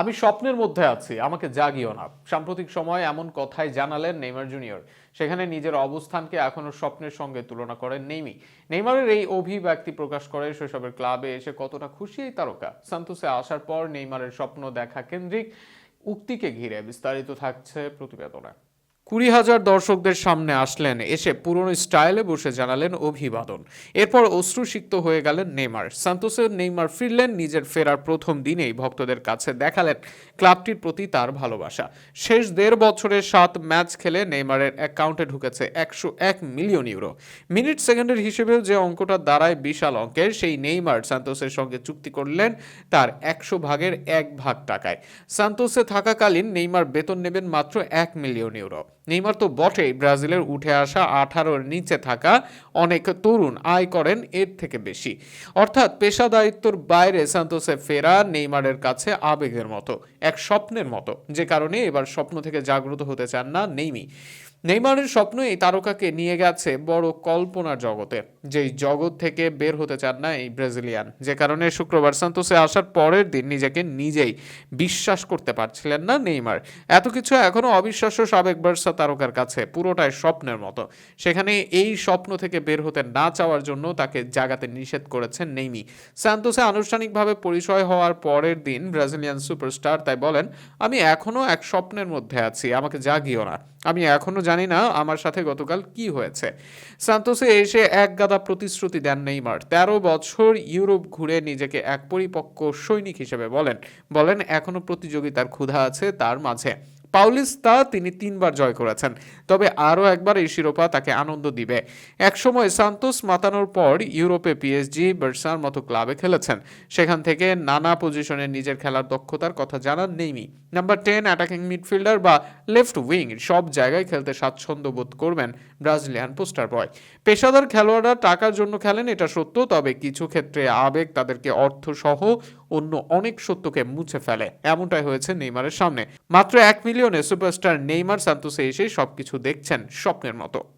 আমি স্বপ্নের মধ্যে আছি, আমাকে জাগিও না। সাম্প্রতিক সময়ে এমন কথাই জানালেন নেইমার জুনিয়র। সেখানে নিজের অবস্থানকে এখনও স্বপ্নের সঙ্গে তুলনা করেন নেইমি। নেইমারের এই অভিব্যক্তি প্রকাশ করে শৈশবের ক্লাবে এসে কতটা খুশি এই তারকা? সান্তোসে আসার পর নেইমারের স্বপ্ন দেখা কেন্দ্রিক উক্তিকে ঘিরে বিস্তারিত থাকছে প্রতিবেদনে। কুড়ি হাজার দর্শকদের সামনে আসলেন, এসে পুরনো স্টাইলে বসে জানালেন অভিবাদন। এরপর অশ্রুসিক্ত হয়ে গেলেন নেইমার। সান্তোসের নেইমার ফিরলেন, নিজের ফেরার প্রথম দিনেই ভক্তদের কাছে দেখালেন ক্লাবটির প্রতি তার ভালোবাসা। শেষ দেড় বছরের সাত ম্যাচ খেলে নেইমারের অ্যাকাউন্টে ঢুকেছে একশো এক মিলিয়ন ইউরো। মিনিট সেকেন্ডের হিসেবেও যে অঙ্কটা দাঁড়ায় বিশাল অঙ্কের, সেই নেইমার সান্তোসের সঙ্গে চুক্তি করলেন তার একশো ভাগের এক ভাগ টাকায়। সান্তোসে থাকাকালীন নেইমার বেতন নেবেন মাত্র এক মিলিয়ন ইউরো। নেইমার তো বটেই ব্রাজিলের উঠে আসা আঠারোর নিচে থাকা অনেক তরুণ আয় করেন এর থেকে বেশি। অর্থাৎ পেশাদায়িত্বর বাইরে সান্তোসে ফেরা নেইমারের কাছে আবেগের মতো, এক স্বপ্নের মতো। যে কারণে এবার স্বপ্ন থেকে জাগ্রত হতে চান না নেইমি। নেইমারের স্বপ্ন এই তারকাকে নিয়ে গেছে বড় কল্পনার জগতে। যেই জগৎ থেকে বের হতে চান না এই ব্রাজিলিয়ান। যে কারণে শুক্রবার সান্তোসে আসার পরের দিন নিজেকে নিজেই বিশ্বাস করতে পারছিলেন না নেইমার। এত কিছু এখনও অবিশ্বাস্য সাবেক বার্সা তারকার কাছে পুরোটাই স্বপ্নের মতো। সেখানে এই স্বপ্ন থেকে বের হতে না চাওয়ার জন্য তাকে জাগাতে নিষেধ করেছেন নেইমি। সান্তোসে আনুষ্ঠানিকভাবে পরিচয় হওয়ার পরের দিন ব্রাজিলিয়ান সুপারস্টার তাই বলেন, আমি এখনও এক স্বপ্নের মধ্যে আছি, আমাকে জাগিও না। আমি এখনও জানি না আমার সাথে গতকাল কি হয়েছে। সান্তোসে এসে এক গাদা প্রতিশ্রুতি দেন নেইমার। তেরো বছর ইউরোপ ঘুরে নিজেকে এক পরিপক্ক সৈনিক হিসেবে বলেন। বলেন, এখনও প্রতিযোগিতার ক্ষুধা আছে তার মাঝে। পাউলিস্তা তিনি তিনবার জয় করেছেন। তবে আরও একবার এই শিরোপা তাকে আনন্দ দিবে। একসময় সান্তোস মাতানোর পর ইউরোপে পিএসজি, বার্সার মতো ক্লাবে খেলেছেন। সেখান থেকে নানা পজিশনে নিজের খেলার দক্ষতার কথা জানান নেইমি। নাম্বার টেন, অ্যাটাকিং মিডফিল্ডার বা লেফট উইং, সব জায়গায় খেলতে স্বাচ্ছন্দ্য বোধ করবেন ব্রাজিলিয়ান পোস্টার বয়। পেশাদার খেলোয়াড়রা টাকার জন্য খেলেন, এটা সত্য, তবে কিছু ক্ষেত্রে আবেগ তাদেরকে অর্থ সহ অন্য অনেক সত্যকে মুছে ফেলে। এমনটাই হয়েছে নেইমারের সামনে। মাত্র এক মিলিয়নে সুপারস্টার নেইমার সান্তোসে এসে সবকিছু দেখছেন স্বপ্নের মতো।